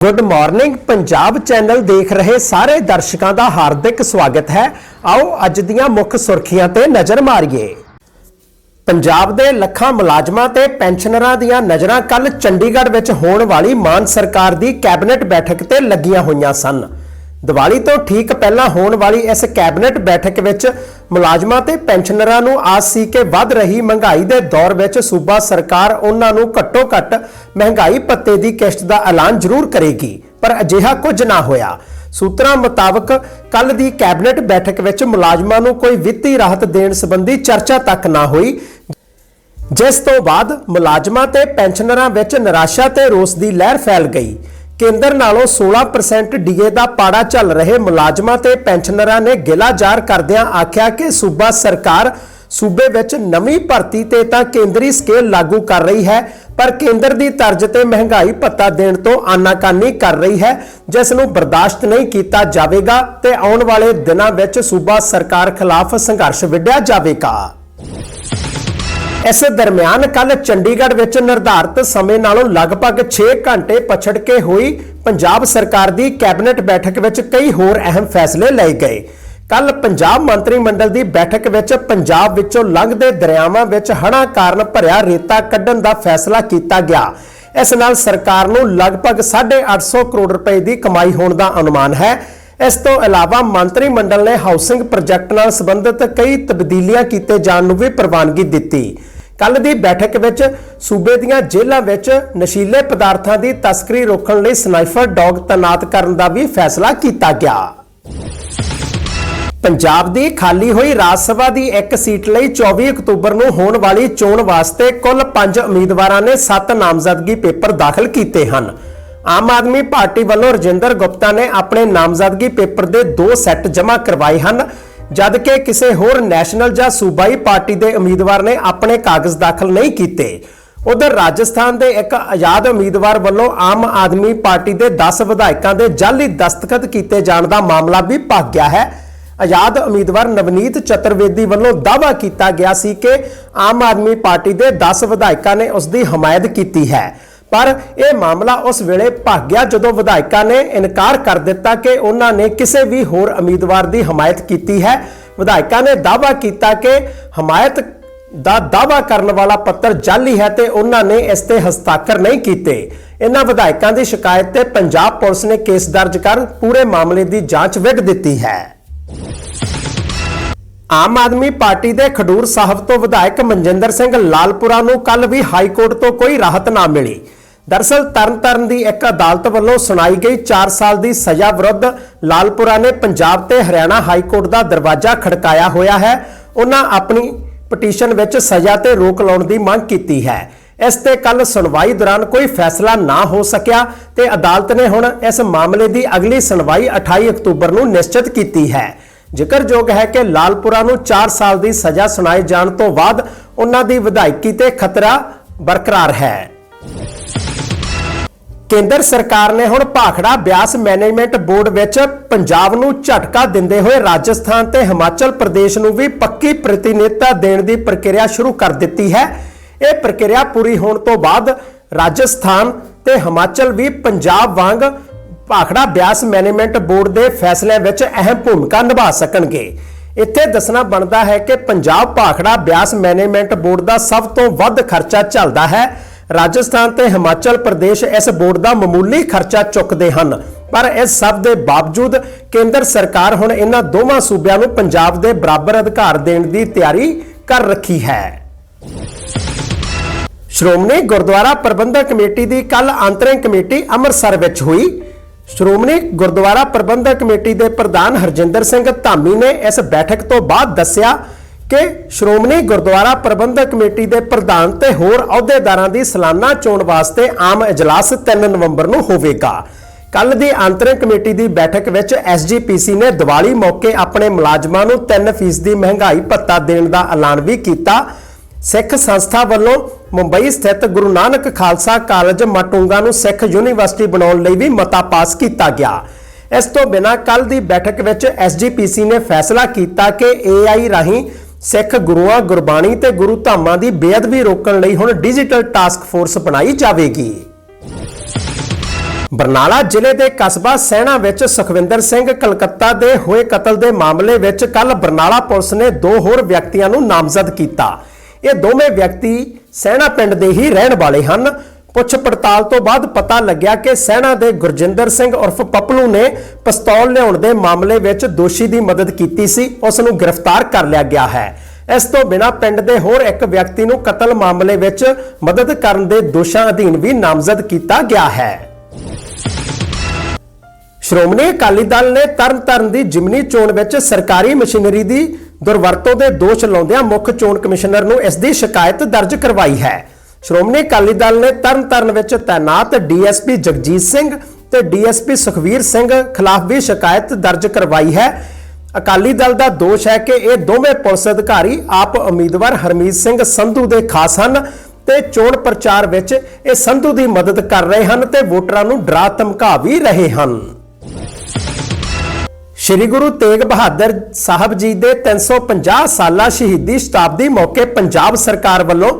Good morning Punjab channel ਦੇਖ ਰਹੇ ਸਾਰੇ ਦਰਸ਼ਕਾਂ ਦਾ ਹਾਰਦਿਕ ਸਵਾਗਤ ਹੈ। ਆਓ ਅੱਜ ਦੀਆਂ ਮੁੱਖ ਸੁਰਖੀਆਂ ਤੇ ਨਜ਼ਰ ਮਾਰੀਏ। ਪੰਜਾਬ ਦੇ ਲੱਖਾਂ ਮੁਲਾਜ਼ਮਾਂ ਤੇ ਪੈਨਸ਼ਨਰਾਂ ਦੀਆਂ ਨਜ਼ਰਾਂ ਕੱਲ ਚੰਡੀਗੜ੍ਹ ਵਿੱਚ ਹੋਣ ਵਾਲੀ ਮਾਨ ਸਰਕਾਰ ਦੀ ਕੈਬਨਿਟ ਬੈਠਕ ਤੇ ਲੱਗੀਆਂ ਹੋਈਆਂ ਸਨ। ਦੀਵਾਲੀ ਤੋਂ ਠੀਕ ਪਹਿਲਾਂ ਹੋਣ ਵਾਲੀ ਇਸ ਕੈਬਨਿਟ ਬੈਠਕ ਵਿੱਚ ਮੁਲਾਜ਼ਮਾਂ ਤੇ ਪੈਨਸ਼ਨਰਾਂ ਨੂੰ ਆਸ ਸੀ ਕਿ ਵੱਧ ਰਹੀ ਮਹਿੰਗਾਈ ਦੇ ਦੌਰ ਵਿੱਚ ਸੂਬਾ ਸਰਕਾਰ ਉਹਨਾਂ ਨੂੰ ਘੱਟੋ-ਘੱਟ ਮਹਿੰਗਾਈ ਭੱਤੇ ਦੀ ਕਿਸ਼ਤ ਦਾ ਐਲਾਨ ਜ਼ਰੂਰ ਕਰੇਗੀ, ਪਰ ਅਜਿਹਾ ਕੁਝ ਨਾ ਹੋਇਆ। ਸੂਤਰਾਂ ਮੁਤਾਬਕ ਕੱਲ ਦੀ ਕੈਬਨਿਟ ਬੈਠਕ ਵਿੱਚ ਮੁਲਾਜ਼ਮਾਂ ਨੂੰ ਕੋਈ ਵਿੱਤੀ ਰਾਹਤ ਦੇਣ ਸੰਬੰਧੀ ਚਰਚਾ ਤੱਕ ਨਾ ਹੋਈ। ਜਿਸ ਤੋਂ ਬਾਅਦ ਮੁਲਾਜ਼ਮਾਂ ਤੇ ਪੈਨਸ਼ਨਰਾਂ ਵਿੱਚ ਨਿਰਾਸ਼ਾ ਤੇ ਰੋਸ ਦੀ ਲਹਿਰ ਫੈਲ ਗਈ। ਕੇਂਦਰ ਨਾਲੋਂ 16% ਡੀਏ ਦਾ ਪਾੜਾ ਚੱਲ ਰਹੇ ਮੁਲਾਜ਼ਮਾਂ ਤੇ ਪੈਨਸ਼ਨਰਾਂ ਨੇ ਗਿਲਾ ਜ਼ਾਹਰ ਕਰਦਿਆਂ ਆਖਿਆ ਕਿ ਸੂਬਾ ਸਰਕਾਰ ਸੂਬੇ ਵਿੱਚ ਨਵੀਂ ਭਰਤੀ ਤੇ ਤਾਂ ਕੇਂਦਰੀ ਸਕੇਲ ਲਾਗੂ ਕਰ ਰਹੀ ਹੈ, ਪਰ ਕੇਂਦਰ ਦੀ ਤਰਜ਼ ਤੇ ਮਹਿੰਗਾਈ ਭੱਤਾ ਦੇਣ ਤੋਂ ਆਨਾਕਾਨੀ ਕਰ ਰਹੀ ਹੈ, ਜਿਸ ਨੂੰ ਬਰਦਾਸ਼ਤ ਨਹੀਂ ਕੀਤਾ ਜਾਵੇਗਾ ਤੇ ਆਉਣ ਵਾਲੇ ਦਿਨਾਂ ਵਿੱਚ ਸੂਬਾ ਸਰਕਾਰ ਖਿਲਾਫ ਸੰਘਰਸ਼ ਵਿੱਢਿਆ ਜਾਵੇਗਾ। ਇਸ ਦਰਮਿਆਨ ਕੱਲ ਚੰਡੀਗੜ੍ਹ ਵਿੱਚ ਨਿਰਧਾਰਤ ਸਮੇਂ ਨਾਲੋਂ ਲਗਭਗ 6 ਘੰਟੇ ਪਛੜ ਕੇ ਹੋਈ ਪੰਜਾਬ ਸਰਕਾਰ ਦੀ ਕੈਬਨਿਟ ਬੈਠਕ ਵਿੱਚ ਕਈ ਹੋਰ ਅਹਿਮ ਫੈਸਲੇ ਲਏ ਗਏ। ਕੱਲ ਪੰਜਾਬ ਮੰਤਰੀ ਮੰਡਲ ਦੀ ਬੈਠਕ ਵਿੱਚ ਪੰਜਾਬ ਵਿੱਚੋਂ ਲੰਘਦੇ ਦਰਿਆਵਾਂ ਵਿੱਚ ਹੜ੍ਹਾਂ ਕਾਰਨ ਭਰਿਆ ਰੇਤਾ ਕੱਢਣ ਦਾ ਫੈਸਲਾ ਕੀਤਾ ਗਿਆ। ਇਸ ਨਾਲ ਸਰਕਾਰ ਨੂੰ ਲਗਭਗ 850 ਕਰੋੜ ਰੁਪਏ ਦੀ ਕਮਾਈ ਹੋਣ ਦਾ ਅਨੁਮਾਨ ਹੈ। ਇਸ ਤੋਂ ਇਲਾਵਾ ਮੰਤਰੀ ਮੰਡਲ ਨੇ ਹਾਊਸਿੰਗ ਪ੍ਰੋਜੈਕਟ ਨਾਲ ਸੰਬੰਧਿਤ ਕਈ ਤਬਦੀਲੀਆਂ ਕੀਤੇ ਜਾਣ ਨੂੰ ਵੀ ਪ੍ਰਵਾਨਗੀ ਦਿੱਤੀ। ਕੱਲ ਦੀ ਬੈਠਕ ਵਿੱਚ ਸੂਬੇ ਦੀਆਂ ਜੇਲ੍ਹਾਂ ਵਿੱਚ ਨਸ਼ੀਲੇ ਪਦਾਰਥਾਂ ਦੀ ਤਸਕਰੀ ਰੋਕਣ ਲਈ ਸਨਾਈਫਰ ਡੌਗ ਤਾਇਨਾਤ ਕਰਨ ਦਾ ਵੀ ਫੈਸਲਾ ਕੀਤਾ ਗਿਆ। ਪੰਜਾਬ ਦੀ ਖਾਲੀ ਹੋਈ ਰਾਜ ਸਭਾ ਦੀ ਇੱਕ ਸੀਟ ਲਈ 24 ਅਕਤੂਬਰ ਨੂੰ ਹੋਣ ਵਾਲੀ ਚੋਣ ਵਾਸਤੇ ਕੁੱਲ 5 ਉਮੀਦਵਾਰਾਂ ਨੇ 7 ਨਾਮਜ਼ਦਗੀ ਪੇਪਰ ਦਾਖਲ ਕੀਤੇ ਹਨ। ਆਮ ਆਦਮੀ ਪਾਰਟੀ ਵੱਲੋਂ ਰਜਿੰਦਰ ਗੁਪਤਾ ਨੇ ਆਪਣੇ ਨਾਮਜ਼ਦਗੀ ਪੇਪਰ ਦੇ ਦੋ ਸੈੱਟ ਜਮ੍ਹਾਂ ਕਰਵਾਏ ਹਨ, ਜਦ ਕਿ ਕਿਸੇ ਹੋਰ ਨੈਸ਼ਨਲ ਜਾਂ ਸੂਬਾਈ ਪਾਰਟੀ ਦੇ ਉਮੀਦਵਾਰ ਨੇ ਆਪਣੇ ਕਾਗਜ਼ ਦਾਖਲ ਨਹੀਂ ਕੀਤੇ। ਉਧਰ ਰਾਜਸਥਾਨ ਦੇ ਇੱਕ ਆਜ਼ਾਦ ਉਮੀਦਵਾਰ ਵੱਲੋਂ ਆਮ ਆਦਮੀ ਪਾਰਟੀ ਦੇ 10 ਵਿਧਾਇਕਾਂ ਦੇ ਜਾਲੀ ਦਸਤਖਤ ਕੀਤੇ ਜਾਣ ਦਾ ਮਾਮਲਾ ਵੀ ਭੱਗ ਗਿਆ ਹੈ। ਆਜ਼ਾਦ ਉਮੀਦਵਾਰ ਨਵਨੀਤ ਚਤੁਰਵੇਦੀ ਵੱਲੋਂ ਦਾਅਵਾ ਕੀਤਾ ਗਿਆ ਸੀ ਕਿ ਆਮ ਆਦਮੀ ਪਾਰਟੀ ਦੇ 10 ਵਿਧਾਇਕਾਂ ਨੇ ਉਸ ਦੀ ਹਮਾਇਤ ਕੀਤੀ ਹੈ। ਪਰ ਇਹ ਮਾਮਲਾ ਉਸ ਵੇਲੇ ਭੱਗ ਗਿਆ ਜਦੋਂ ਵਿਧਾਇਕਾਂ ਨੇ ਇਨਕਾਰ ਕਰ ਦਿੱਤਾ ਕਿ ਉਹਨਾਂ ਨੇ ਕਿਸੇ ਵੀ ਹੋਰ ਉਮੀਦਵਾਰ ਦੀ ਹਮਾਇਤ ਕੀਤੀ ਹੈ। ਵਿਧਾਇਕਾਂ ਨੇ ਦਾਅਵਾ ਕੀਤਾ ਕਿ ਹਮਾਇਤ ਦਾ ਦਾਅਵਾ ਕਰਨ ਵਾਲਾ ਪੱਤਰ ਜਾਲੀ ਹੈ ਤੇ ਉਹਨਾਂ ਨੇ ਇਸ ਤੇ ਹਸਤਾਖਰ ਨਹੀਂ ਕੀਤੇ। ਇਹਨਾਂ ਵਿਧਾਇਕਾਂ ਦੀ ਸ਼ਿਕਾਇਤ ਤੇ ਪੰਜਾਬ ਪੁਲਿਸ ਨੇ ਕੇਸ ਦਰਜ ਕਰ ਪੂਰੇ ਮਾਮਲੇ ਦੀ ਜਾਂਚ ਵਿੱਢ ਦਿੱਤੀ ਹੈ। ਆਮ ਆਦਮੀ ਪਾਰਟੀ ਦੇ ਖਡੂਰ ਸਾਹਿਬ ਤੋਂ ਵਿਧਾਇਕ ਮਨਜਿੰਦਰ ਸਿੰਘ ਲਾਲਪੁਰਾ ਨੂੰ ਕੱਲ ਵੀ ਹਾਈ ਕੋਰਟ ਤੋਂ ਕੋਈ ਰਾਹਤ ਨਾ ਮਿਲੀ। ਦਰਸਲ ਤਰਨਤਾਰਨ ਦੀ ਇੱਕ ਅਦਾਲਤ ਵੱਲੋਂ ਸੁਣਾਈ ਗਈ 4 ਸਾਲ ਦੀ ਸਜ਼ਾ ਵਿਰੁੱਧ ਲਾਲਪੁਰਾ ਨੇ ਪੰਜਾਬ ਤੇ ਹਰਿਆਣਾ ਹਾਈ ਕੋਰਟ ਦਾ ਦਰਵਾਜ਼ਾ ਖੜਕਾਇਆ ਹੋਇਆ ਹੈ। ਉਹਨਾਂ ਆਪਣੀ ਪਟੀਸ਼ਨ ਵਿੱਚ ਸਜ਼ਾ ਤੇ ਰੋਕ ਲਾਉਣ ਦੀ ਮੰਗ ਕੀਤੀ ਹੈ। ਇਸ ਤੇ ਕੱਲ ਸੁਣਵਾਈ ਦੌਰਾਨ ਕੋਈ ਫੈਸਲਾ ਨਾ ਹੋ ਸਕਿਆ ਤੇ ਅਦਾਲਤ ਨੇ ਹੁਣ ਇਸ ਮਾਮਲੇ ਦੀ ਅਗਲੀ ਸੁਣਵਾਈ 28 ਅਕਤੂਬਰ ਨੂੰ ਨਿਸ਼ਚਿਤ ਕੀਤੀ ਹੈ। ਜ਼ਿਕਰਯੋਗ ਹੈ ਕਿ ਲਾਲਪੁਰਾ ਨੂੰ 4 ਸਾਲ ਦੀ ਸਜ਼ਾ ਸੁਣਾਏ ਜਾਣ ਤੋਂ ਬਾਅਦ ਉਹਨਾਂ ਦੀ ਵਿਧਾਇਕੀ ਤੇ ਖਤਰਾ ਬਰਕਰਾਰ ਹੈ। ਕੇਂਦਰ ਸਰਕਾਰ ਨੇ ਹੁਣ ਭਾਖੜਾ ਬਿਆਸ ਮੈਨੇਜਮੈਂਟ ਬੋਰਡ ਵਿੱਚ ਪੰਜਾਬ ਨੂੰ ਝਟਕਾ ਦਿੰਦੇ ਹੋਏ ਰਾਜਸਥਾਨ ਤੇ ਹਿਮਾਚਲ ਪ੍ਰਦੇਸ਼ ਨੂੰ ਵੀ ਪੱਕੀ ਪ੍ਰਤੀਨਿਧਤਾ ਦੇਣ ਦੀ ਪ੍ਰਕਿਰਿਆ ਸ਼ੁਰੂ ਕਰ ਦਿੱਤੀ ਹੈ। ਇਹ ਪ੍ਰਕਿਰਿਆ ਪੂਰੀ ਹੋਣ ਤੋਂ ਬਾਅਦ ਰਾਜਸਥਾਨ ਤੇ ਹਿਮਾਚਲ ਵੀ ਪੰਜਾਬ ਵਾਂਗ ਭਾਖੜਾ ਬਿਆਸ ਮੈਨੇਜਮੈਂਟ ਬੋਰਡ ਦੇ ਫੈਸਲਿਆਂ ਵਿੱਚ ਅਹਿਮ ਭੂਮਿਕਾ ਨਿਭਾ ਸਕਣਗੇ। ਇੱਥੇ ਦੱਸਣਾ ਬਣਦਾ ਹੈ ਕਿ ਪੰਜਾਬ ਭਾਖੜਾ ਬਿਆਸ ਮੈਨੇਜਮੈਂਟ ਬੋਰਡ ਦਾ ਸਭ ਤੋਂ ਵੱਧ ਖਰਚਾ ਚੱਲਦਾ ਹੈ। ਰਾਜਸਥਾਨ ਤੇ ਹਿਮਾਚਲ ਪ੍ਰਦੇਸ਼ ਇਸ ਬੋਰਡ ਦਾ ਮਾਮੂਲੀ ਖਰਚਾ ਚੁੱਕਦੇ ਹਨ। ਪਰ ਇਸ ਸਭ ਦੇ ਬਾਵਜੂਦ ਕੇਂਦਰ ਸਰਕਾਰ ਹੁਣ ਇਹਨਾਂ ਦੋਵਾਂ ਸੂਬਿਆਂ ਨੂੰ ਪੰਜਾਬ ਦੇ ਬਰਾਬਰ ਅਧਿਕਾਰ ਦੇਣ ਦੀ ਤਿਆਰੀ ਕਰ ਰੱਖੀ ਹੈ। ਸ਼੍ਰੋਮਣੀ ਗੁਰਦੁਆਰਾ ਪ੍ਰਬੰਧਕ ਕਮੇਟੀ ਦੀ ਕੱਲ ਅੰਤਰਿਮ ਕਮੇਟੀ ਅੰਮ੍ਰਿਤਸਰ ਵਿੱਚ ਹੋਈ। ਸ਼੍ਰੋਮਣੀ ਗੁਰਦੁਆਰਾ ਪ੍ਰਬੰਧਕ ਕਮੇਟੀ ਦੇ ਪ੍ਰਧਾਨ ਹਰਜਿੰਦਰ ਸਿੰਘ ਧਾਮੀ ਨੇ ਇਸ ਬੈਠਕ ਤੋਂ ਬਾਅਦ ਦੱਸਿਆ ਕਿ ਸ਼੍ਰੋਮਣੀ ਗੁਰਦੁਆਰਾ ਪ੍ਰਬੰਧਕ ਕਮੇਟੀ ਦੇ ਪ੍ਰਧਾਨ ਤੇ ਹੋਰ ਅਹੁਦੇਦਾਰਾਂ ਦੀ ਸਾਲਾਨਾ ਚੋਣ ਵਾਸਤੇ ਆਮ ਇਜਲਾਸ 3 ਨਵੰਬਰ ਨੂੰ ਹੋਵੇਗਾ। ਕੱਲ ਦੀ ਅੰਤਰਿਮ ਕਮੇਟੀ ਦੀ ਬੈਠਕ ਵਿੱਚ ਐਸਜੀਪੀਸੀ ਨੇ ਦੀਵਾਲੀ ਮੌਕੇ ਆਪਣੇ ਮੁਲਾਜ਼ਮਾਂ ਨੂੰ 3% ਦੀ ਮਹਿੰਗਾਈ ਭੱਤਾ ਦੇਣ ਦਾ ਐਲਾਨ ਵੀ ਕੀਤਾ। ਸਿੱਖ ਸੰਸਥਾ ਵੱਲੋਂ ਮੁੰਬਈ ਸਥਿਤ ਗੁਰੂ ਨਾਨਕ ਖਾਲਸਾ ਕਾਲਜ ਮਟੂੰਗਾ ਨੂੰ ਸਿੱਖ ਯੂਨੀਵਰਸਿਟੀ ਬਣਾਉਣ ਲਈ ਵੀ ਮਤਾ ਪਾਸ ਕੀਤਾ ਗਿਆ। ਇਸ ਤੋਂ ਬਿਨਾਂ ਕੱਲ ਦੀ ਬੈਠਕ ਵਿੱਚ ਐਸਜੀਪੀਸੀ ਨੇ ਫੈਸਲਾ ਕੀਤਾ ਕਿ ਏਆਈ ਰਾਹੀਂ ਸਿੱਖ ਗੁਰੂਆਂ, ਗੁਰਬਾਣੀ ਤੇ ਗੁਰੂ ਧਾਮਾਂ ਦੀ ਬੇਅਦਬੀ ਰੋਕਣ ਲਈ ਹੁਣ ਡਿਜੀਟਲ ਟਾਸਕ ਫੋਰਸ ਬਣਾਈ ਜਾਵੇਗੀ। ਬਰਨਾਲਾ ਜ਼ਿਲ੍ਹੇ ਦੇ ਕਸਬਾ ਸੈਣਾ ਵਿੱਚ ਸੁਖਵਿੰਦਰ ਸਿੰਘ ਕਲਕੱਤਾ ਦੇ ਹੋਏ ਕਤਲ ਦੇ ਮਾਮਲੇ ਵਿੱਚ ਕੱਲ ਬਰਨਾਲਾ ਪੁਲਿਸ ਨੇ ਦੋ ਹੋਰ ਵਿਅਕਤੀਆਂ ਨੂੰ ਨਾਮਜ਼ਦ ਕੀਤਾ। ਇਹ ਦੋਵੇਂ ਵਿਅਕਤੀ ਸੈਣਾ ਪਿੰਡ ਦੇ ਹੀ ਰਹਿਣ ਵਾਲੇ ਹਨ। ਪੁੱਛ ਪੜਤਾਲ ਤੋਂ ਬਾਅਦ ਪਤਾ ਲੱਗਿਆ ਕਿ ਸੈਣਾ ਦੇ ਗੁਰਜਿੰਦਰ ਸਿੰਘ ਉਰਫ ਪਪਲੂ ਨੇ ਪਿਸਤੌਲ ਲਿਆਉਣ ਦੇ ਮਾਮਲੇ ਵਿੱਚ ਦੋਸ਼ੀ ਦੀ ਮਦਦ ਕੀਤੀ ਸੀ, ਉਸ ਨੂੰ ਗ੍ਰਿਫਤਾਰ ਕਰ ਲਿਆ ਗਿਆ ਹੈ। ਇਸ ਤੋਂ ਬਿਨਾਂ ਪਿੰਡ ਦੇ ਹੋਰ ਇੱਕ ਵਿਅਕਤੀ ਨੂੰ ਕਤਲ ਮਾਮਲੇ ਵਿੱਚ ਮਦਦ ਕਰਨ ਦੇ ਦੋਸ਼ਾਂ ਅਧੀਨ ਵੀ ਨਾਮਜ਼ਦ ਕੀਤਾ ਗਿਆ ਹੈ। ਸ਼੍ਰੋਮਣੀ ਅਕਾਲੀ ਦਲ ਨੇ ਤਰਨਤਾਰਨ ਦੀ ਜਿਮਨੀ ਚੋਣ ਵਿੱਚ ਸਰਕਾਰੀ ਮਸ਼ੀਨਰੀ ਦੀ ਦੁਰਵਰਤੋਂ ਦੇ ਦੋਸ਼ ਲਾਉਂਦਿਆਂ ਮੁੱਖ ਚੋਣ ਕਮਿਸ਼ਨਰ ਨੂੰ ਇਸ ਦੀ ਸ਼ਿਕਾਇਤ ਦਰਜ ਕਰਵਾਈ ਹੈ। ਸ਼੍ਰੋਮਣੀ ਅਕਾਲੀ ਦਲ ਨੇ ਤਰਨਤਾਰਨ ਵਿੱਚ ਤਾਇਨਾਤ ਡੀਐਸਪੀ ਜਗਜੀਤ ਸਿੰਘ ਤੇ ਡੀਐਸਪੀ ਸੁਖਵੀਰ ਸਿੰਘ ਖਿਲਾਫ ਵੀ ਸ਼ਿਕਾਇਤ ਦਰਜ ਕਰਵਾਈ ਹੈ। ਅਕਾਲੀ ਦਲ ਦਾ ਦੋਸ਼ ਹੈ ਕਿ ਇਹ ਦੋਵੇਂ ਪੁਲਿਸ ਅਧਿਕਾਰੀ ਆਪ ਉਮੀਦਵਾਰ ਹਰਮੀਤ ਸਿੰਘ ਸੰਧੂ ਦੇ ਖਾਸ ਹਨ ਤੇ ਚੋਣ ਪ੍ਰਚਾਰ ਵਿੱਚ ਇਹ ਸੰਧੂ ਦੀ ਮਦਦ ਕਰ ਰਹੇ ਹਨ ਤੇ ਵੋਟਰਾਂ ਨੂੰ ਡਰਾ ਧਮਕਾ ਵੀ ਰਹੇ ਹਨ। ਸ਼੍ਰੀ ਗੁਰੂ ਤੇਗ ਬਹਾਦਰ ਸਾਹਿਬ ਜੀ ਦੇ 350 ਸਾਲਾ ਸ਼ਹੀਦੀ ਸ਼ਤਾਬਦੀ ਮੌਕੇ ਪੰਜਾਬ ਸਰਕਾਰ ਵੱਲੋਂ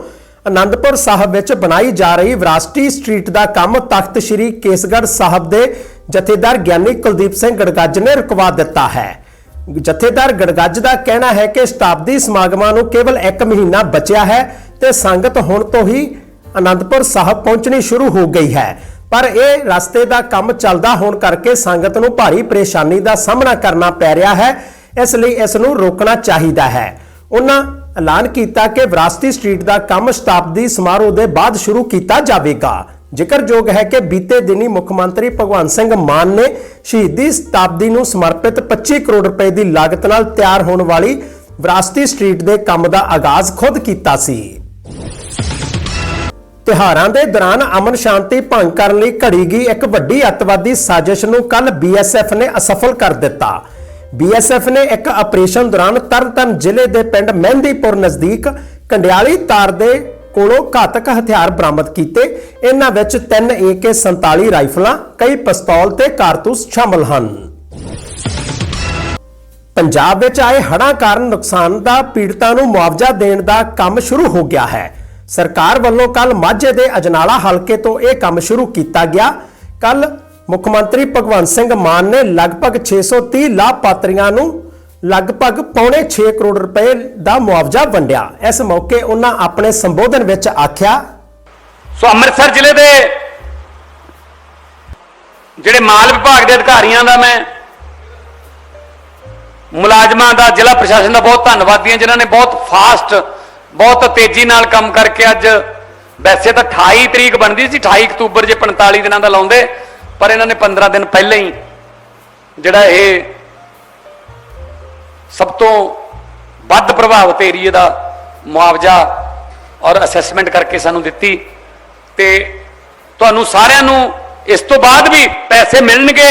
ਅਨੰਦਪੁਰ ਸਾਹਿਬ ਵਿੱਚ ਬਣਾਈ ਜਾ ਰਹੀ ਵਿਰਾਸਤੀ ਸਟਰੀਟ ਦਾ ਕੰਮ ਤਖਤ ਸ਼੍ਰੀ ਕੇਸਗੜ੍ਹ ਸਾਹਿਬ ਦੇ ਜਥੇਦਾਰ ਗਿਆਨੀ ਕੁਲਦੀਪ ਸਿੰਘ ਗੜਗੱਜ ਨੇ ਰੁਕਵਾ ਦਿੱਤਾ ਹੈ। ਜਥੇਦਾਰ ਗੜਗੱਜ ਦਾ ਕਹਿਣਾ ਹੈ ਕਿ ਸ਼ਤਾਬਦੀ ਸਮਾਗਮਾਂ ਨੂੰ ਕੇਵਲ 1 ਮਹੀਨਾ ਬਚਿਆ ਹੈ ਤੇ ਸੰਗਤ ਹੁਣ ਤੋਂ ਹੀ ਅਨੰਦਪੁਰ ਸਾਹਿਬ ਪਹੁੰਚਣੀ ਸ਼ੁਰੂ ਹੋ ਗਈ ਹੈ। ਪਰ ਇਹ ਰਸਤੇ ਦਾ ਕੰਮ ਚੱਲਦਾ ਹੋਣ ਕਰਕੇ ਸੰਗਤ ਨੂੰ ਭਾਰੀ ਪਰੇਸ਼ਾਨੀ ਦਾ ਸਾਹਮਣਾ ਕਰਨਾ ਪੈ ਰਿਹਾ ਹੈ। ਇਸ ਲਈ ਇਸ ਨੂੰ ਰੋਕਣਾ ਚਾਹੀਦਾ ਹੈ। ਉਹਨਾਂ ਐਲਾਨ ਕੀਤਾ ਕਿ ਵਿਰਾਸਤੀ ਸਟਰੀਟ ਦਾ ਕੰਮ ਸ਼ਤਾਬਦੀ ਸਮਾਰੋਹ ਦੇ ਬਾਅਦ ਸ਼ੁਰੂ ਕੀਤਾ ਜਾਵੇਗਾ। ਜ਼ਿਕਰਯੋਗ ਹੈ ਕਿ ਬੀਤੇ ਦਿਨੀ ਮੁੱਖ ਮੰਤਰੀ ਭਗਵੰਤ ਸਿੰਘ ਮਾਨ ਨੇ ਸ਼ਹੀਦੀ ਸ਼ਤਾਬਦੀ ਨੂੰ ਸਮਰਪਿਤ 25 ਕਰੋੜ ਰੁਪਏ ਦੀ ਲਾਗਤ ਨਾਲ ਤਿਆਰ ਹੋਣ ਵਾਲੀ ਵਿਰਾਸਤੀ ਸਟਰੀਟ ਦੇ ਕੰਮ ਦਾ ਆਗਾਜ਼ ਖੁਦ ਕੀਤਾ ਸੀ। ਤਿਹਾਰਾਂ ਦੇ ਦੌਰਾਨ ਅਮਨ ਸ਼ਾਂਤੀ ਭੰਗ ਕਰਨ ਲਈ ਘੜੀ ਗਈ ਇੱਕ ਵੱਡੀ ਅੱਤਵਾਦੀ ਸਾਜ਼ਿਸ਼ ਨੂੰ ਕੱਲ ਬੀਐਸਐਫ ਨੇ ਅਸਫਲ ਕਰ ਦਿੱਤਾ। ਬੀਐਸਐਫ ਨੇ ਇੱਕ ਆਪਰੇਸ਼ਨ ਦੌਰਾਨ ਤਰਨਤਨ ਜ਼ਿਲ੍ਹੇ ਦੇ ਪਿੰਡ ਮਹਿੰਦੀਪੁਰ ਨਜ਼ਦੀਕ ਕੰਡਿਆਲੀ ਤਾਰ ਦੇ ਕੋਲੋਂ ਘਾਤਕ ਹਥਿਆਰ ਬਰਾਮਦ ਕੀਤੇ। ਇਹਨਾਂ ਵਿੱਚ ਤਿੰਨ AK47 ਰਾਈਫਲਾਂ, ਕਈ ਪਿਸਤੌਲ ਤੇ ਕਾਰਤੂਸ ਸ਼ਾਮਲ ਹਨ। ਪੰਜਾਬ ਵਿੱਚ ਆਏ ਹੜ੍ਹਾਂ ਕਾਰਨ ਨੁਕਸਾਨ ਦਾ, ਪੀੜਤਾਂ ਨੂੰ ਮੁਆਵਜ਼ਾ ਦੇਣ ਦਾ ਕੰਮ ਸ਼ੁਰੂ ਹੋ ਗਿਆ ਹੈ। ਸਰਕਾਰ ਵੱਲੋਂ ਕੱਲ ਮਾਝੇ ਦੇ ਅਜਨਾਲਾ ਹਲਕੇ ਤੋਂ ਇਹ ਕੰਮ ਸ਼ੁਰੂ ਕੀਤਾ ਗਿਆ। ਕੱਲ ਮੁੱਖ ਮੰਤਰੀ ਭਗਵੰਤ ਸਿੰਘ ਮਾਨ ਨੇ ਲਗਭਗ 630 ਲਾਭਪਾਤਰੀਆਂ ਨੂੰ ਲਗਭਗ ਪੌਣੇ 6 ਕਰੋੜ ਰੁਪਏ ਦਾ ਮੁਆਵਜ਼ਾ ਵੰਡਿਆ। ਇਸ ਮੌਕੇ ਉਹਨਾਂ ਆਪਣੇ ਸੰਬੋਧਨ ਵਿੱਚ ਆਖਿਆ, ਸੋ ਅੰਮ੍ਰਿਤਸਰ ਜ਼ਿਲ੍ਹੇ ਦੇ ਜਿਹੜੇ ਮਾਲ ਵਿਭਾਗ ਦੇ ਅਧਿਕਾਰੀਆਂ ਦਾ ਮੈਂ ਮੁਲਾਜ਼ਮਾਂ ਦਾ ਜ਼ਿਲ੍ਹਾ ਪ੍ਰਸ਼ਾਸਨ ਦਾ ਬਹੁਤ ਧੰਨਵਾਦੀ ਹਾਂ, ਜਿਨ੍ਹਾਂ ਨੇ ਬਹੁਤ ਫਾਸਟ ਬਹੁਤ ਤੇਜ਼ੀ ਨਾਲ ਕੰਮ ਕਰਕੇ ਅੱਜ, ਵੈਸੇ ਤਾਂ 28 ਤਰੀਕ ਬਣਦੀ ਸੀ 28 ਅਕਤੂਬਰ ਜੇ 45 ਦਿਨਾਂ ਦਾ ਲਾਉਂਦੇ ਪਰ ਇਹਨਾਂ ਨੇ 15 ਦਿਨ ਪਹਿਲਾਂ ਹੀ ਜਿਹੜਾ ਇਹ ਸਭ ਤੋਂ ਵੱਧ ਪ੍ਰਭਾਵਿਤ ਏਰੀਏ ਦਾ ਮੁਆਵਜ਼ਾ ਔਰ ਅਸੈਸਮੈਂਟ ਕਰਕੇ ਸਾਨੂੰ ਦਿੱਤੀ ਤੇ ਤੁਹਾਨੂੰ ਸਾਰਿਆਂ ਨੂੰ ਇਸ ਤੋਂ ਬਾਅਦ ਵੀ ਪੈਸੇ ਮਿਲਣਗੇ।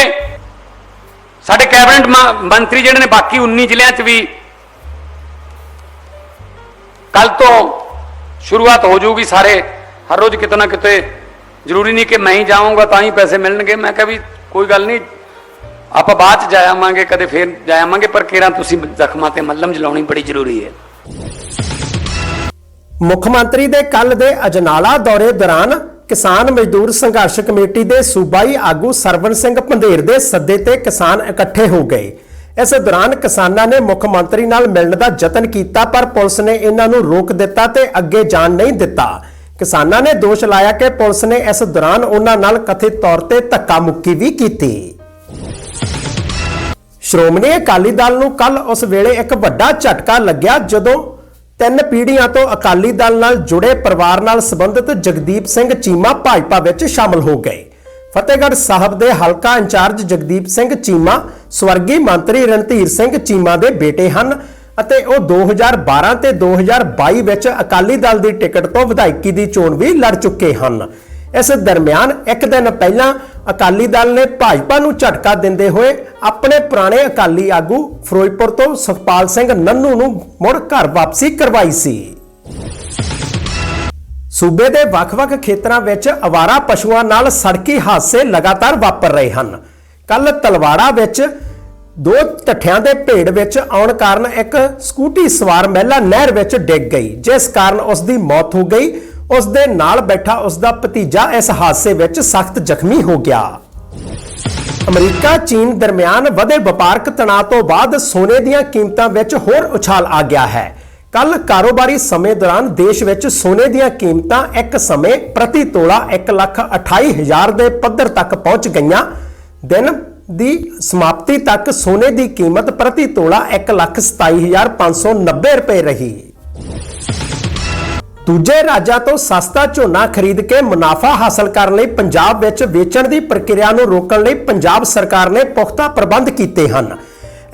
ਸਾਡੇ ਕੈਬਨਿਟ ਮ- ਮੰਤਰੀ ਜਿਹੜੇ ਨੇ ਬਾਕੀ 19 ਜ਼ਿਲ੍ਹਿਆਂ 'ਚ ਵੀ ਕੱਲ ਤੋਂ ਸ਼ੁਰੂਆਤ ਹੋ ਜਾਊਗੀ ਸਾਰੇ, ਹਰ ਰੋਜ਼ ਕਿਤੇ ਨਾ ਕਿਤੇ ਜ਼ਰੂਰੀ ਨਹੀਂ ਕਿ ਮੈਂ ਹੀ ਜਾਵਾਂਗਾ ਤਾਂ ਹੀ ਪੈਸੇ ਮਿਲਣਗੇ। ਮੈਂ ਕਿਹਾ ਵੀ ਕੋਈ ਗੱਲ ਨਹੀਂ, ਆਪਾਂ ਬਾਅਦ ਚ ਜਾਵਾਂਗੇ ਕਦੇ ਫੇਰ ਜਾਵਾਂਗੇ ਪਰ ਕਿਹੜਾ ਤੁਸੀਂ ਜ਼ਖਮਾਂ ਤੇ ਮੱਲਮ ਜਲਾਉਣੀ ਬੜੀ ਜ਼ਰੂਰੀ ਹੈ। ਮੁੱਖ ਮੰਤਰੀ ਦੇ ਕੱਲ ਦੇ ਅਜਨਾਲਾ ਦੌਰੇ ਦੌਰਾਨ ਕਿਸਾਨ ਮਜ਼ਦੂਰ ਸੰਘਰਸ਼ ਕਮੇਟੀ ਦੇ ਸੂਬਾਈ ਆਗੂ ਸਰਵਨ ਸਿੰਘ ਪੰਧੇਰ ਦੇ ਸੱਦੇ ਤੇ ਕਿਸਾਨ ਇਕੱਠੇ ਹੋ ਗਏ। ਇਸ ਦੌਰਾਨ ਕਿਸਾਨਾਂ ਨੇ ਮੁੱਖ ਮੰਤਰੀ ਨਾਲ ਮਿਲਣ ਦਾ ਯਤਨ ਕੀਤਾ, ਪਰ ਪੁਲਿਸ ਨੇ ਇਹਨਾਂ ਨੂੰ ਰੋਕ ਦਿੱਤਾ ਤੇ ਅੱਗੇ ਜਾਣ ਨਹੀਂ ਦਿੱਤਾ। ਕਿਸਾਨਾਂ ਨੇ ਦੋਸ਼ ਲਾਇਆ ਕਿ ਪੁਲਿਸ ਨੇ ਇਸ ਦੌਰਾਨ ਉਹਨਾਂ ਨਾਲ ਕਥਿਤ ਤੌਰ ਤੇ ਧੱਕਾ ਮੁੱਕੀ ਵੀ ਕੀਤੀ। ਸ਼੍ਰੋਮਣੀ ਅਕਾਲੀ ਦਲ ਨੂੰ ਕੱਲ ਉਸ ਵੇਲੇ ਇੱਕ ਵੱਡਾ ਝਟਕਾ ਲੱਗਿਆ ਜਦੋਂ ਤਿੰਨ ਪੀੜ੍ਹੀਆਂ ਤੋਂ ਅਕਾਲੀ ਦਲ ਨਾਲ ਜੁੜੇ ਪਰਿਵਾਰ ਨਾਲ ਸੰਬੰਧਿਤ ਜਗਦੀਪ ਸਿੰਘ ਚੀਮਾ ਭਾਜਪਾ ਵਿੱਚ ਸ਼ਾਮਲ ਹੋ ਗਏ। ਫਤਿਹਗੜ੍ਹ ਸਾਹਿਬ ਦੇ ਹਲਕਾ ਇੰਚਾਰਜ ਜਗਦੀਪ ਸਿੰਘ ਚੀਮਾ, ਸਵਰਗੀ ਮੰਤਰੀ ਰਣਧੀਰ ਸਿੰਘ ਚੀਮਾ ਦੇ ਬੇਟੇ ਹਨ। ਅਤੇ ਉਹ 2012 ਤੇ 2022 ਵਿੱਚ ਅਕਾਲੀ ਦਲ ਦੀ ਟਿਕਟ ਤੋਂ ਵਿਧਾਇਕੀ ਦੀ ਚੋਣ ਵੀ ਲੜ ਚੁੱਕੇ ਹਨ। ਇਸ ਦਰਮਿਆਨ ਇੱਕ ਦਿਨ ਪਹਿਲਾਂ ਅਕਾਲੀ ਦਲ ਨੇ ਭਾਜਪਾ ਨੂੰ ਝਟਕਾ ਦਿੰਦੇ ਹੋਏ ਆਪਣੇ ਪੁਰਾਣੇ ਅਕਾਲੀ ਆਗੂ ਫਿਰੋਜ਼ਪੁਰ ਤੋਂ ਸੁਖਪਾਲ ਸਿੰਘ ਨੰਨੂ ਨੂੰ ਮੁੜ ਘਰ ਵਾਪਸੀ ਕਰਵਾਈ ਸੀ। ਸੂਬੇ ਦੇ ਵੱਖ-ਵੱਖ ਖੇਤਰਾਂ ਵਿੱਚ ਅਵਾਰਾ ਪਸ਼ੂਆਂ ਨਾਲ ਸੜਕੀ ਹਾਦਸੇ ਲਗਾਤਾਰ ਵਾਪਰ ਰਹੇ ਹਨ। ਕੱਲ ਤਲਵਾੜਾ ਵਿੱਚ ਦੋ ਟੱਠਿਆਂ ਦੇ ਭੇੜ ਵਿੱਚ ਆਉਣ ਕਾਰਨ ਇੱਕ ਸਕੂਟੀ ਸਵਾਰ ਮਹਿਲਾ ਨਹਿਰ ਵਿੱਚ ਡਿੱਗ ਗਈ ਜਿਸ ਕਾਰਨ ਉਸ ਦੀ ਮੌਤ ਹੋ ਗਈ। ਉਸ ਦੇ ਨਾਲ ਬੈਠਾ ਉਸ ਦਾ ਭਤੀਜਾ ਇਸ ਹਾਦਸੇ ਵਿੱਚ ਸਖਤ ਜ਼ਖਮੀ ਹੋ ਗਿਆ। ਅਮਰੀਕਾ ਚੀਨ ਦਰਮਿਆਨ ਵਧੇ ਵਪਾਰਕ ਤਣਾਅ ਤੋਂ ਬਾਅਦ ਸੋਨੇ ਦੀਆਂ ਕੀਮਤਾਂ ਵਿੱਚ ਹੋਰ ਉਛਾਲ ਆ ਗਿਆ ਹੈ। ਕੱਲ ਕਾਰੋਬਾਰੀ ਸਮੇਂ ਦੌਰਾਨ ਦੇਸ਼ ਵਿੱਚ ਸੋਨੇ ਦੀਆਂ ਕੀਮਤਾਂ ਇੱਕ ਸਮੇਂ ਪ੍ਰਤੀ ਤੋਲਾ 1,28,000 ਦੇ ਪੱਧਰ ਤੱਕ ਪਹੁੰਚ ਗਈਆਂ। ਦਿਨ ਦੀ ਸਮਾਪਤੀ ਤੱਕ ਸੋਨੇ ਦੀ ਕੀਮਤ ਪ੍ਰਤੀ ਤੋਲਾ 1,27,590 ਰੁਪਏ ਰਹੀ। ਦੂਜੇ ਰਾਜਾਂ ਤੋਂ ਸਸਤਾ ਝੋਨਾ ਖਰੀਦ ਕੇ ਮੁਨਾਫਾ ਹਾਸਲ ਕਰਨ ਲਈ ਪੰਜਾਬ ਵਿੱਚ ਵੇਚਣ ਦੀ ਪ੍ਰਕਿਰਿਆ ਨੂੰ ਰੋਕਣ ਲਈ ਪੰਜਾਬ ਸਰਕਾਰ ਨੇ ਪੁਖਤਾ ਪ੍ਰਬੰਧ ਕੀਤੇ ਹਨ।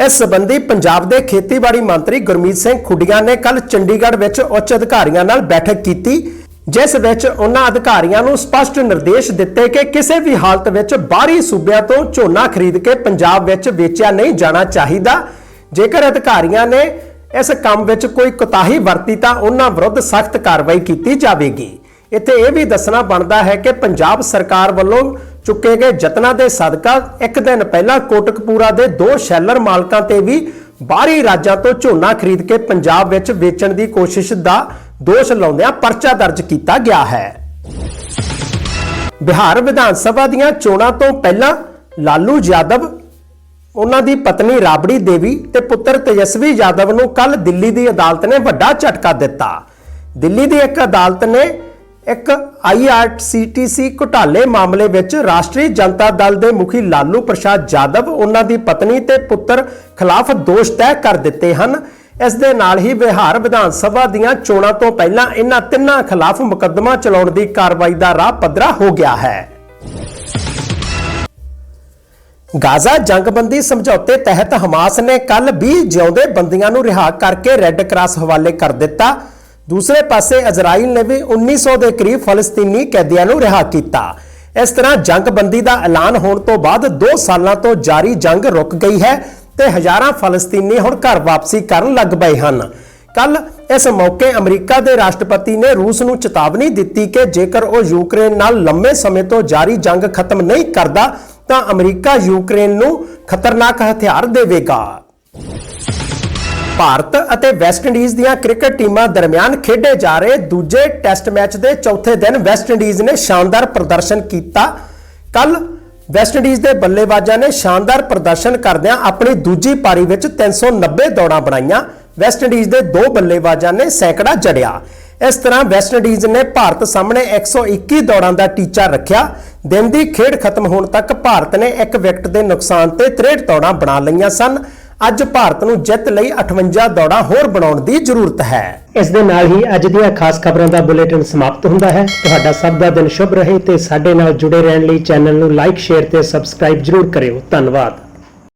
ਇਸ ਸੰਬੰਧੀ ਪੰਜਾਬ ਦੇ ਖੇਤੀਬਾੜੀ ਮੰਤਰੀ ਗੁਰਮੀਤ ਸਿੰਘ ਖੁੱਡੀਆਂ ਨੇ ਕੱਲ ਚੰਡੀਗੜ੍ਹ ਵਿੱਚ ਉੱਚ ਅਧਿਕਾਰੀਆਂ ਨਾਲ ਬੈਠਕ ਕੀਤੀ। ਜਿਸ ਵਿੱਚ ਉਹਨਾਂ ਅਧਿਕਾਰੀਆਂ ਨੂੰ ਸਪਸ਼ਟ ਨਿਰਦੇਸ਼ ਦਿੱਤੇ ਕਿ ਕਿਸੇ ਵੀ ਹਾਲਤ ਵਿੱਚ ਬਾਹਰੀ ਸੂਬਿਆਂ ਤੋਂ ਝੋਨਾ ਖਰੀਦ ਕੇ ਪੰਜਾਬ ਵਿੱਚ ਵੇਚਿਆ ਨਹੀਂ ਜਾਣਾ ਚਾਹੀਦਾ। ਜੇਕਰ ਅਧਿਕਾਰੀਆਂ ਨੇ ਇਸ ਕੰਮ ਵਿੱਚ ਕੋਈ ਕੁਤਾਹੀ ਵਰਤੀ ਤਾਂ ਉਹਨਾਂ ਵਿਰੁੱਧ ਸਖਤ ਕਾਰਵਾਈ ਕੀਤੀ ਜਾਵੇਗੀ। ਇੱਥੇ ਇਹ ਵੀ ਦੱਸਣਾ ਬਣਦਾ ਹੈ ਕਿ ਪੰਜਾਬ ਸਰਕਾਰ ਵੱਲੋਂ ਚੁੱਕੇ ਗਏ ਯਤਨਾਂ ਦੇ ਸਦਕਾ ਇੱਕ ਦਿਨ ਪਹਿਲਾਂ ਕੋਟਕਪੂਰਾ ਦੇ ਦੋ ਸ਼ੈਲਰ ਮਾਲਕਾਂ ਤੇ ਵੀ ਬਾਹਰੀ ਰਾਜਾਂ ਤੋਂ ਝੋਨਾ ਖਰੀਦ ਕੇ ਪੰਜਾਬ ਵਿੱਚ ਵੇਚਣ ਦੀ ਕੋਸ਼ਿਸ਼ ਦਾ ਦੋਸ਼ ਲਾਉਂਦਿਆਂ ਪਰਚਾ ਦਰਜ ਕੀਤਾ ਗਿਆ ਹੈ। ਬਿਹਾਰ ਵਿਧਾਨ ਸਭਾ ਦੀਆਂ ਚੋਣਾਂ ਤੋਂ ਪਹਿਲਾਂ ਲਾਲੂ ਯਾਦਵ, ਉਹਨਾਂ ਦੀ ਪਤਨੀ ਰਾਬੜੀ ਦੇਵੀ ਤੇ ਪੁੱਤਰ ਤੇਜਸਵੀ ਯਾਦਵ ਨੂੰ ਕੱਲ ਦਿੱਲੀ ਦੀ ਅਦਾਲਤ ਨੇ ਵੱਡਾ ਝਟਕਾ ਦਿੱਤਾ। ਦਿੱਲੀ ਦੀ ਇੱਕ ਅਦਾਲਤ ਨੇ ਇੱਕ ਆਈਆਰਸੀਟੀਸੀ ਘੁਟਾਲੇ ਮਾਮਲੇ ਵਿੱਚ ਰਾਸ਼ਟਰੀ ਜਨਤਾ ਦਲ ਦੇ ਮੁਖੀ ਲਾਲੂ ਪ੍ਰਸ਼ਾਦ ਯਾਦਵ, ਉਹਨਾਂ ਦੀ ਪਤਨੀ ਤੇ ਪੁੱਤਰ ਖਿਲਾਫ ਦੋਸ਼ ਤੈਅ ਕਰ ਦਿੱਤੇ ਹਨ। ਇਸ ਦੇ ਨਾਲ ਹੀ ਬਿਹਾਰ ਵਿਧਾਨ ਸਭਾ ਦੀਆਂ ਚੋਣਾਂ ਤੋਂ ਪਹਿਲਾਂ ਇਹਨਾਂ ਤਿੰਨਾਂ ਖਿਲਾਫ ਮੁਕੱਦਮਾ ਚਲਾਉਣ ਦੀ ਕਾਰਵਾਈ ਦਾ ਰਾਹ ਪੱਧਰਾ ਹੋ ਗਿਆ ਹੈ। ਗਾਜ਼ਾ ਜੰਗਬੰਦੀ ਸਮਝੌਤੇ ਤਹਿਤ ਹਮਾਸ ਨੇ ਕੱਲ 20 ਜਿਉਂਦੇ ਬੰਦੀਆਂ ਨੂੰ ਰਿਹਾ ਕਰਕੇ ਰੈੱਡ ਕਰਾਸ ਹਵਾਲੇ ਕਰ ਦਿੱਤਾ। ਦੂਸਰੇ ਪਾਸੇ ਇਜ਼ਰਾਈਲ ਨੇ ਵੀ 1900 ਦੇ ਕਰੀਬ ਫਲਸਤੀਨੀ ਕੈਦੀਆਂ ਨੂੰ ਰਿਹਾ ਕੀਤਾ। ਇਸ ਤਰ੍ਹਾਂ ਜੰਗਬੰਦੀ ਦਾ ਐਲਾਨ ਹੋਣ ਤੋਂ ਬਾਅਦ 2 ਸਾਲਾਂ ਤੋਂ ਜਾਰੀ ਜੰਗ ਰੁਕ ਗਈ ਹੈ। ਤੇ ਹਜ਼ਾਰਾਂ ਫਲਸਤੀਨੀ ਹੁਣ ਘਰ ਵਾਪਸੀ ਕਰਨ ਲੱਗ ਪਏ ਹਨ। ਕੱਲ ਇਸ ਮੌਕੇ ਅਮਰੀਕਾ ਦੇ ਰਾਸ਼ਟਰਪਤੀ ਨੇ ਰੂਸ ਨੂੰ ਚੇਤਾਵਨੀ ਦਿੱਤੀ ਕਿ ਜੇਕਰ ਉਹ ਯੂਕਰੇਨ ਨਾਲ ਲੰਮੇ ਸਮੇਂ ਤੋਂ ਜਾਰੀ ਜੰਗ ਖਤਮ ਨਹੀਂ ਕਰਦਾ, ਤਾਂ ਅਮਰੀਕਾ ਯੂਕਰੇਨ ਨੂੰ ਖਤਰਨਾਕ ਹਥਿਆਰ ਦੇਵੇਗਾ। ਭਾਰਤ ਅਤੇ ਵੈਸਟ ਇੰਡੀਜ਼ ਦੀਆਂ ਕ੍ਰਿਕਟ ਟੀਮਾਂ ਦਰਮਿਆਨ ਖੇਡੇ ਜਾ ਰਹੇ ਦੂਜੇ ਟੈਸਟ ਮੈਚ ਦੇ ਚੌਥੇ ਦਿਨ ਵੈਸਟ ਇੰਡੀਜ਼ ਨੇ ਸ਼ਾਨਦਾਰ ਪ੍ਰਦਰਸ਼ਨ ਕੀਤਾ। ਕੱਲ ਵੈਸਟ ਇੰਡੀਜ਼ ਦੇ ਬੱਲੇਬਾਜ਼ਾਂ ਨੇ ਸ਼ਾਨਦਾਰ ਪ੍ਰਦਰਸ਼ਨ ਕਰਦਿਆਂ ਆਪਣੀ ਦੂਜੀ ਪਾਰੀ ਵਿੱਚ 390 ਦੌੜਾਂ ਬਣਾਈਆਂ। ਵੈਸਟ ਇੰਡੀਜ਼ ਦੇ ਦੋ ਬੱਲੇਬਾਜ਼ਾਂ ਨੇ ਸੈਂਕੜਾ ਜੜਿਆ। ਇਸ ਤਰ੍ਹਾਂ ਵੈਸਟ ਇੰਡੀਜ਼ ਨੇ ਭਾਰਤ ਸਾਹਮਣੇ 121 ਦੌੜਾਂ ਦਾ ਟੀਚਾ ਰੱਖਿਆ। ਦਿਨ ਦੀ ਖੇਡ ਖਤਮ ਹੋਣ ਤੱਕ ਭਾਰਤ ਨੇ ਇੱਕ ਵਿਕਟ ਦੇ ਨੁਕਸਾਨ ਤੇ 63 ਦੌੜਾਂ ਬਣਾ ਲਈਆਂ ਸਨ। ਅੱਜ ਭਾਰਤ ਨੂੰ ਜਿੱਤ ਲਈ 58 ਦੌੜਾਂ ਹੋਰ ਬਣਾਉਣ ਦੀ ਜ਼ਰੂਰਤ ਹੈ। ਇਸ ਦੇ ਨਾਲ ਹੀ ਅੱਜ ਦੀਆਂ ਖਾਸ ਖਬਰਾਂ ਦਾ ਬੁਲੇਟਿਨ ਸਮਾਪਤ ਹੁੰਦਾ ਹੈ। ਤੁਹਾਡਾ ਸਭ ਦਾ ਦਿਨ ਸ਼ੁਭ ਰਹੇ ਤੇ ਸਾਡੇ ਨਾਲ ਜੁੜੇ ਰਹਿਣ ਲਈ ਚੈਨਲ ਨੂੰ ਲਾਈਕ, ਸ਼ੇਅਰ ਤੇ ਸਬਸਕ੍ਰਾਈਬ ਜ਼ਰੂਰ ਕਰਿਓ। ਧੰਨਵਾਦ।